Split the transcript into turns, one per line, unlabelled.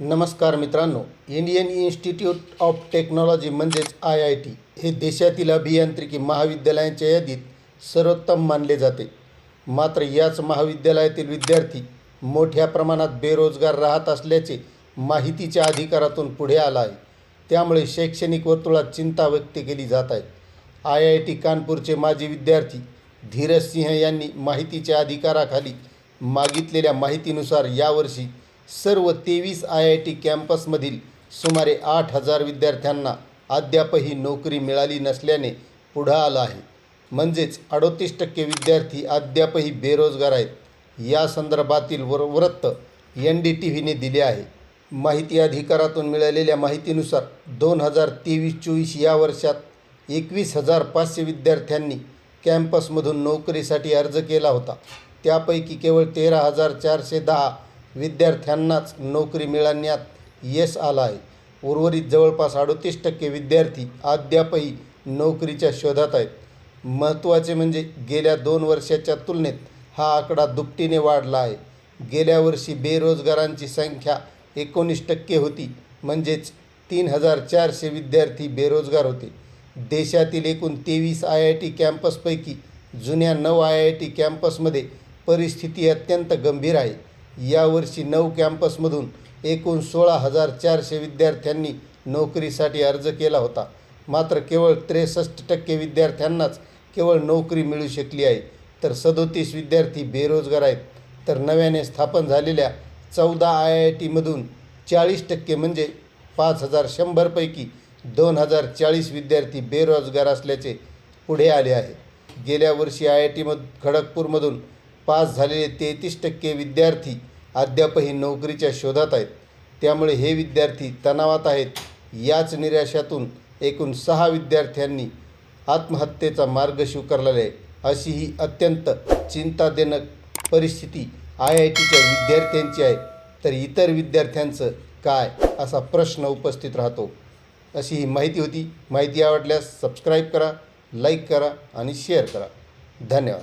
नमस्कार मित्रांनो Indian Institute of Technology म्हणजेच आय आय टी हे देशातील अभियांत्रिकी महाविद्यालयांच्या यादीत सर्वोत्तम मानले जाते. मात्र याच महाविद्यालयातील विद्यार्थी मोठ्या प्रमाणात बेरोजगार राहत असल्याचे माहितीच्या अधिकारातून पुढे आला आहे. त्यामुळे शैक्षणिक वर्तुळात चिंता व्यक्त केली जात आहे. आय आय टी कानपूरचे माजी विद्यार्थी धीरज सिंह यांनी माहितीच्या अधिकाराखाली मागितलेल्या माहितीनुसार यावर्षी सर्व तेवीस आय आय टी कॅम्पसमधील सुमारे आठ हजार विद्यार्थ्यांना अद्यापही नोकरी मिळाली नसल्याने पुढं आलं आहे. म्हणजेच अडोतीस टक्के विद्यार्थी अद्यापही बेरोजगार आहेत. या संदर्भातील वर वृत्त एन डी टी व्हीने दिले आहे. माहिती अधिकारातून मिळालेल्या माहितीनुसार दोन हजार तेवीस चोवीस या वर्षात एकवीस हजार पाचशे विद्यार्थ्यांनी कॅम्पसमधून नोकरीसाठी अर्ज केला होता. त्यापैकी केवळ तेरा हजार चारशे दहा विद्यार्थ्यांनाच नोकरी मिळण्यात यश आलं आहे उर्वरित जवळपास अडतीस टक्के विद्यार्थी अद्यापही नोकरीच्या शोधात आहेत. महत्त्वाचे म्हणजे गेल्या दोन वर्षाच्या तुलनेत हा आकडा दुपटीने वाढला आहे. गेल्या वर्षी बेरोजगारांची संख्या एकोणीस टक्के होती. म्हणजेच तीन हजार चारशे विद्यार्थी बेरोजगार होते. देशातील एकूण तेवीस आय आय टी कॅम्पसपैकी जुन्या नऊ आय आय टी कॅम्पसमध्ये परिस्थिती अत्यंत गंभीर आहे. यावर्षी नऊ कॅम्पसमधून एकूण सोळा हजार चारशे विद्यार्थ्यांनी नोकरीसाठी अर्ज केला होता. मात्र केवळ त्रेसष्ट टक्के विद्यार्थ्यांनाच केवळ नोकरी मिळू शकली आहे. तर सदोतीस विद्यार्थी बेरोजगार आहेत. तर नव्याने स्थापन झालेल्या चौदा आय आय टीमधून चाळीस टक्के म्हणजे पाच हजार शंभरपैकी दोन हजार चाळीस विद्यार्थी बेरोजगार असल्याचे पुढे आले आहे. गेल्या वर्षी आय आय टीम खडगपूरमधून पास झालेले तेहतीस टक्के विद्यार्थी अद्यापही नोकरीच्या शोधात आहेत. त्यामुळे हे विद्यार्थी तणावात आहेत. याच निराशातून एकूण सहा विद्यार्थ्यांनी आत्महत्येचा मार्ग स्वीकारलेला आहे. अशी ही अत्यंत चिंताजनक परिस्थिती आय आय टीच्या विद्यार्थ्यांची आहे. तर इतर विद्यार्थ्यांचं काय असा प्रश्न उपस्थित राहतो? अशी ही माहिती होती. माहिती आवडल्यास सबस्क्राईब करा लाईक करा आणि शेअर करा. धन्यवाद.